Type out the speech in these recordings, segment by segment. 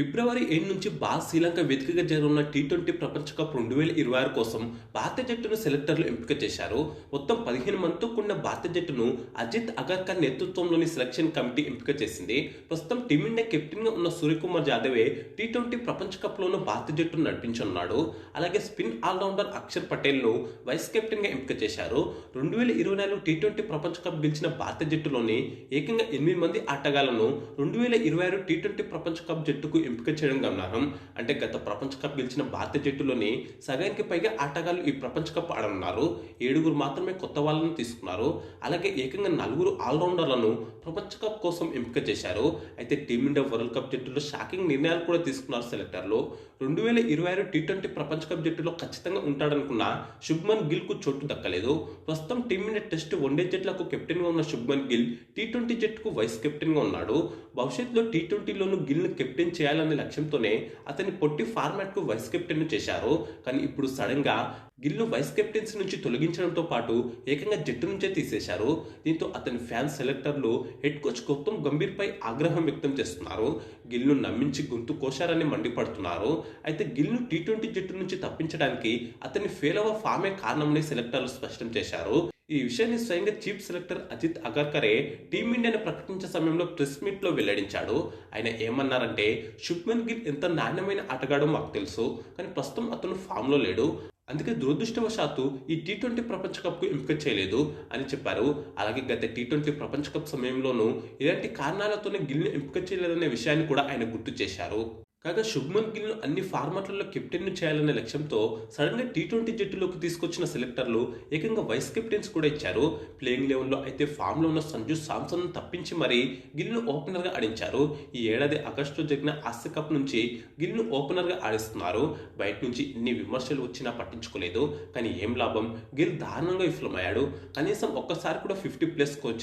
ఫిబ్రవరి ఏడు నుంచి భారత్ శ్రీలంక వేదికగా జరగనున్న టీ ట్వంటీ ప్రపంచ కప్ రెండు వేల ఇరవై ఆరు కోసం భారత జట్టును సెలెక్టర్లు ఎంపిక చేశారు. మొత్తం పదిహేను మందితో కూడిన భారత జట్టును అజిత్ అగర్కర్ నేతృత్వంలోని సెలక్షన్ కమిటీ ఎంపిక చేసింది. ప్రస్తుతం టీమిండియా కెప్టెన్గా ఉన్న సూర్యకుమార్ యాదవే టీ ట్వంటీ ప్రపంచ కప్లోనూ భారత జట్టును నడిపించనున్నాడు. అలాగే స్పిన్ ఆల్రౌండర్ అక్షర్ పటేల్ను వైస్ కెప్టెన్గా ఎంపిక చేశారు. రెండు వేల ఇరవై నాలుగు టీ ట్వంటీ ప్రపంచ కప్ గెలిచిన భారత జట్టులోని ఏకంగా ఎనిమిది మంది ఆటగాళ్ళను రెండు వేల ఇరవై ఆరు టీ ట్వంటీ ప్రపంచ కప్ జట్టుకు ఎంపిక చేయడం గమనార్హం. అంటే గత ప్రపంచ కప్ గెలిచిన భారత జట్టులోని సగానికి పైగా ఆటగాళ్ళు ఈ ప్రపంచ కప్ ఆడనున్నారు. ఏడుగురు మాత్రమే కొత్త వాళ్ళను తీసుకున్నారు. అలాగే ఏకంగా నలుగురు ఆల్రౌండర్లను ప్రపంచ కప్ కోసం ఎంపిక చేశారు. అయితే టీమిండియా వరల్డ్ కప్ జట్టులో షాకింగ్ నిర్ణయాలు కూడా తీసుకున్నారు సెలెక్టర్లు. రెండు వేల ఇరవై ఆరు టీ ట్వంటీ ప్రపంచ కప్ జట్టులో ఖచ్చితంగా ఉంటాడనుకున్న శుభ్మన్ గిల్కు చోటు దక్కలేదు. ప్రస్తుతం టీమిండియా టెస్ట్ వన్డే జట్లకు కెప్టెన్గా ఉన్న శుభ్మన్ గిల్ టీ ట్వంటీ జట్టుకు వైస్ కెప్టెన్గా ఉన్నాడు. భవిష్యత్తులో టీ ట్వంటీలోనూ గిల్ను కెప్టెన్ చేయాలి చేయాలనే లక్ష్యంతోనే అతని పొట్టి ఫార్మాట్కు వైస్ కెప్టెన్ చేశారు. కానీ ఇప్పుడు సడన్గా గిల్ను వైస్ కెప్టెన్సీ నుంచి తొలగించడంతో పాటు ఏకంగా జట్టు నుంచే తీసేశారు. దీంతో అతని ఫ్యాన్స్ సెలెక్టర్లు హెడ్ కోచ్ గౌతమ్ గంభీర్పై ఆగ్రహం వ్యక్తం చేస్తున్నారు. గిల్ను నమ్మించి గొంతు కోశారని మండిపడుతున్నారు. అయితే గిల్ను టీ ట్వంటీ జట్టు నుంచి తప్పించడానికి అతని ఫెయిల్ అవ్వ ఫామే కారణమని సెలెక్టర్లు స్పష్టం చేశారు. ఈ విషయాన్ని స్వయంగా చీఫ్ సెలెక్టర్ అజిత్ అగర్కరే టీమిండియాను ప్రకటించే సమయంలో ప్రెస్ మీట్లో వెల్లడించాడు. ఆయన ఏమన్నారంటే శుభ్మన్ గిల్ ఎంత నాణ్యమైన ఆటగాడో మాకు తెలుసు కానీ ప్రస్తుతం అతను ఫామ్లో లేడు. అందుకే దురదృష్టవశాత్తు ఈ టీ ట్వంటీ ప్రపంచ కప్కు ఎంపిక చేయలేదు అని చెప్పారు. అలాగే గత టీ ట్వంటీ ప్రపంచ కప్ సమయంలోనూ ఇలాంటి కారణాలతోనే గిల్ని ఎంపిక చేయలేదనే విషయాన్ని కూడా ఆయన గుర్తు చేశారు. కాగా శుభ్మన్ గిల్ను అన్ని ఫార్మాట్లలో కెప్టెన్ను చేయాలనే లక్ష్యంతో సడన్గా టీ ట్వంటీ జట్టులోకి తీసుకొచ్చిన సెలెక్టర్లు ఏకంగా వైస్ కెప్టెన్స్ కూడా ఇచ్చారు. ప్లేయింగ్ లెవెల్లో అయితే ఫామ్లో ఉన్న సంజు సామ్సన్ తప్పించి మరీ గిల్ను ఓపెనర్గా ఆడించారు. ఈ ఏడాది ఆగస్టులో జరిగిన ఆసియా కప్ నుంచి గిల్ను ఓపెనర్గా ఆడిస్తున్నారు. బయట నుంచి ఎన్ని విమర్శలు వచ్చినా పట్టించుకోలేదు. కానీ ఏం లాభం? గిల్ దారుణంగా విఫలమయ్యాడు. కనీసం ఒక్కసారి కూడా fifty plus score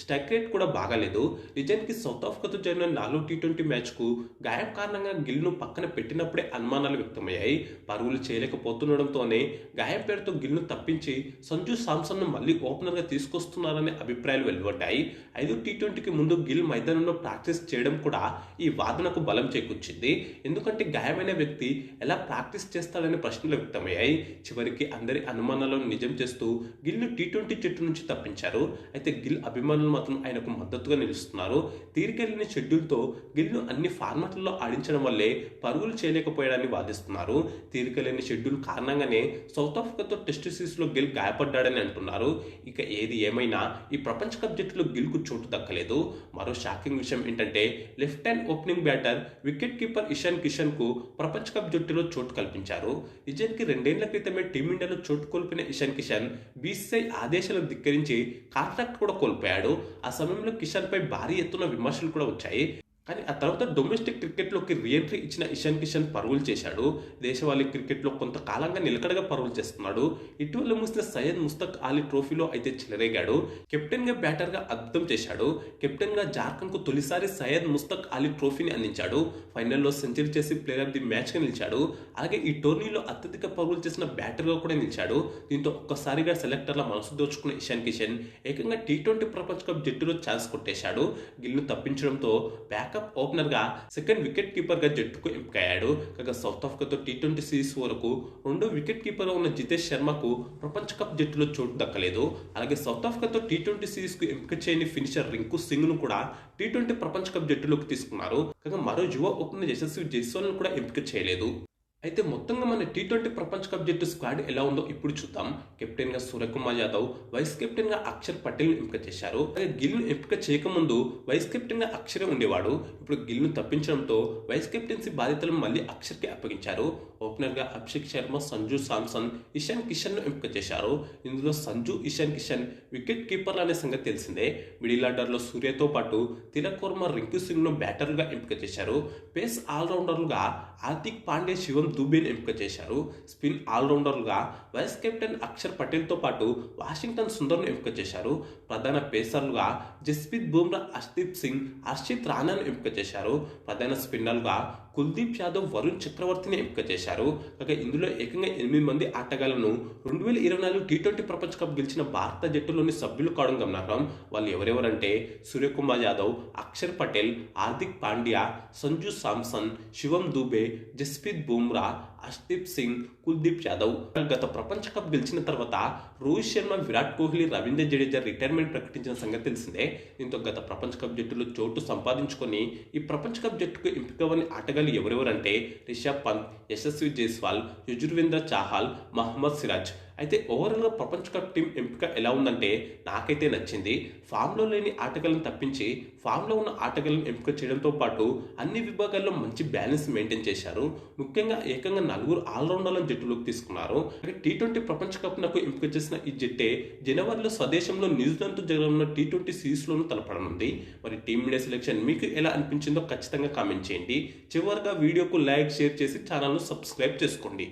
strike rate కూడా బాగాలేదు. నిజానికి సౌత్ ఆఫ్రికాతో జరిగిన నాలుగు టీ ట్వంటీ మ్యాచ్కు గాయం కారణంగా గిల్ను పక్కన పెట్టినప్పుడే అనుమానాలు వ్యక్తమయ్యాయి. పరుగులు చేయలేకపోతుండడంతోనే గాయం పేరుతో గిల్ను తప్పించి సంజు సామ్సన్ను మళ్ళీ ఓపెనర్గా తీసుకొస్తున్నారనే అభిప్రాయాలు వెలువడ్డాయి. ఐదు టీ ట్వంటీకి ముందు గిల్ మైదానంలో ప్రాక్టీస్ చేయడం కూడా ఈ వాదనకు బలం చేకూర్చింది. ఎందుకంటే గాయమైన వ్యక్తి ఎలా ప్రాక్టీస్ చేస్తాడనే ప్రశ్నలు వ్యక్తమయ్యాయి. చివరికి అందరి అనుమానాలను నిజం చేస్తూ గిల్ను టీ ట్వంటీ చెట్టు నుంచి తప్పించారు. అయితే గిల్ అభిమానులు మాత్రం ఆయనకు మద్దతుగా నిలుస్తున్నారు. తీరికెళ్ళిన షెడ్యూల్తో గిల్ను అన్ని ఫార్మాట్లలో ఆడించడం వల్లే పరుగులు చేయలేకపోయాడని వాదిస్తున్నారు. తీరికలేని షెడ్యూల్ కారణంగానే సౌత్ ఆఫ్రికాతో టెస్ట్ సిరీస్లో గిల్ గాయపడ్డాడని అంటున్నారు. ఇక ఏది ఏమైనా ఈ ప్రపంచ కప్ జట్టులో గిల్కు చోటు దక్కలేదు. మరో షాకింగ్ విషయం ఏంటంటే left hand opening batter wicket keeper Ishan కిషన్కు ప్రపంచ కప్ జట్టులో చోటు కల్పించారు. నిజానికి రెండేళ్ళ క్రితమే టీమిండియాలో చోటు కోల్పోయిన ఇషాన్ కిషన్ బీసీఐ ఆదేశాలను ధిక్కరించి కాంట్రాక్ట్ కూడా కోల్పోయాడు. ఆ సమయంలో కిషన్ పై భారీ ఎత్తున విమర్శలు కూడా వచ్చాయి. కానీ ఆ తర్వాత డొమెస్టిక్ క్రికెట్లోకి రీఎంట్రీ ఇచ్చిన ఇషాన్ కిషన్ పరుగులు చేశాడు. దేశవాళీ క్రికెట్లో కొంతకాలంగా నిలకడగా పరుగులు చేస్తున్నాడు. ఇటీవల మూసిన సయ్యద్ ముస్తక్ అలీ ట్రోఫీలో అయితే చెలరేగాడు. కెప్టెన్గా బ్యాటర్గా అద్భుతం చేశాడు. కెప్టెన్గా జార్ఖండ్కు తొలిసారి సయ్యద్ ముస్తక్ అలీ ట్రోఫీని అందించాడు. ఫైనల్లో సెంచరీ చేసి ప్లేయర్ ఆఫ్ ది మ్యాచ్గా నిలిచాడు. అలాగే ఈ టోర్నీలో అత్యధిక పరుగులు చేసిన బ్యాటర్గా కూడా నిలిచాడు. దీంతో ఒక్కసారిగా సెలెక్టర్ల మనసు దోచుకున్న ఇషాన్ కిషన్ ఏకంగా టీ ట్వంటీ ప్రపంచ కప్ జట్టులో ఛాన్స్ కొట్టేశాడు. గిల్ను తప్పించడంతో బ్యాక్ బ్యాకప్ ఓపెనర్గా సెకండ్ వికెట్ కీపర్గా జట్టుకు ఎంపికయ్యాడు. కాగా సౌత్ ఆఫ్రికాతో టీ ట్వంటీ సిరీస్ వరకు రెండో వికెట్ కీపర్ ఉన్న జితేష్ శర్మకు ప్రపంచ కప్ జట్టులో చోటు దక్కలేదు. అలాగే సౌత్ ఆఫ్రికాతో టీ ట్వంటీ సిరీస్కు ఎంపిక చేయని ఫినిషర్ రింకు సింగ్ను కూడా టీ ట్వంటీ ప్రపంచ కప్ జట్టులోకి తీసుకున్నారు. కాగా మరో యువ ఓపెనర్ యశస్వి జైస్వాల్ను కూడా ఎంపిక చేయలేదు. అయితే మొత్తంగా మన టీ ట్వంటీ ప్రపంచ కప్ జట్టు స్క్వాడ్ ఎలా ఉందో ఇప్పుడు చూద్దాం. కెప్టెన్గా సూర్యకుమార్ యాదవ్ వైస్ కెప్టెన్గా అక్షర్ పటేల్ను ఎంపిక చేశారు. అలాగే గిల్ను ఎంపిక చేయకముందు వైస్ కెప్టెన్గా అక్షరే ఉండేవాడు. ఇప్పుడు గిల్ను తప్పించడంతో వైస్ కెప్టెన్సీ బాధ్యతలను మళ్ళీ అక్షర్కి అప్పగించారు. ఓపెనర్గా అభిషేక్ శర్మ సంజు సామ్సన్ ఇషాన్ కిషన్ను ఎంపిక చేశారు. ఇందులో సంజు ఇషాన్ కిషన్ వికెట్ కీపర్ అనే సంగతి తెలిసిందే. మిడిల్ ఆర్డర్లో సూర్యతో పాటు తిలక్ వర్మ రింకు సింగ్ను బ్యాటర్గా ఎంపిక చేశారు. పేస్ ఆల్రౌండర్లుగా హార్దిక్ పాండే శివం దుబేన్ ఎంపిక చేశారు. స్పిన్ ఆల్రౌండర్లుగా వైస్ కెప్టెన్ అక్షర్ పటేల్తో పాటు వాషింగ్టన్ సుందర్ను ఎంపిక చేశారు. ప్రధాన పేసర్లుగా జస్ప్రీత్ బుమ్రా హర్షదీప్ సింగ్ హర్షిత్ రాణాను ఎంపిక చేశారు. ప్రధాన స్పిన్నర్లుగా కుల్దీప్ యాదవ్ వరుణ్ చక్రవర్తిని ఎంపిక చేశారు. కాగా ఇందులో ఏకంగా ఎనిమిది మంది ఆటగాళ్ళను రెండు వేల ఇరవై నాలుగు టీ ట్వంటీ ప్రపంచ కప్ గెలిచిన భారత జట్టులోని సభ్యులు కావడం గమనార్హం. వాళ్ళు ఎవరెవరంటే సూర్యకుమార్ యాదవ్ అక్షర్ పటేల్ హార్దిక్ పాండ్యా సంజు సామ్సన్ శివం దూబే జస్ప్రీత్ బుమ్రా అష్దీప్ సింగ్ కుల్దీప్ యాదవ్ గత ప్రపంచ కప్ గెలిచిన తర్వాత రోహిత్ శర్మ విరాట్ కోహ్లీ రవీంద్ర జడేజా రిటైర్మెంట్ ప్రకటించిన సంగతి తెలిసిందే. దీంతో గత ప్రపంచ కప్ జట్టులో చోటు సంపాదించుకొని ఈ ప్రపంచ కప్ జట్టుకు ఎంపికవని ఆటగాళ్ళు ఎవరెవరంటే రిషబ్ పంత్ యశస్వి జైస్వాల్ యజుర్వేంద్ర చాహాల్ మహమ్మద్ సిరాజ్. అయితే ఓవరాల్గా ప్రపంచ కప్ టీం ఎంపిక ఎలా ఉందంటే నాకైతే నచ్చింది. ఫామ్లో లేని ఆటగాళ్ళని తప్పించి ఫామ్లో ఉన్న ఆటగాళ్ళని ఎంపిక చేయడంతో పాటు అన్ని విభాగాల్లో మంచి బ్యాలెన్స్ మెయింటైన్ చేశారు. ముఖ్యంగా ఏకంగా నలుగురు ఆల్రౌండర్లను జట్టులోకి తీసుకున్నారు. టీ ట్వంటీ ప్రపంచ కప్ నాకు ఎంపిక చేసిన ఈ జట్టే జనవరిలో స్వదేశంలో న్యూజిలాండ్తో జరగనున్న టీ ట్వంటీ సిరీస్లోనూ తలపడనుంది. మరి టీమిండియా సెలెక్షన్ మీకు ఎలా అనిపించిందో ఖచ్చితంగా కామెంట్ చేయండి. చివరిగా వీడియోకు లైక్ షేర్ చేసి ఛానల్ను సబ్స్క్రైబ్ చేసుకోండి.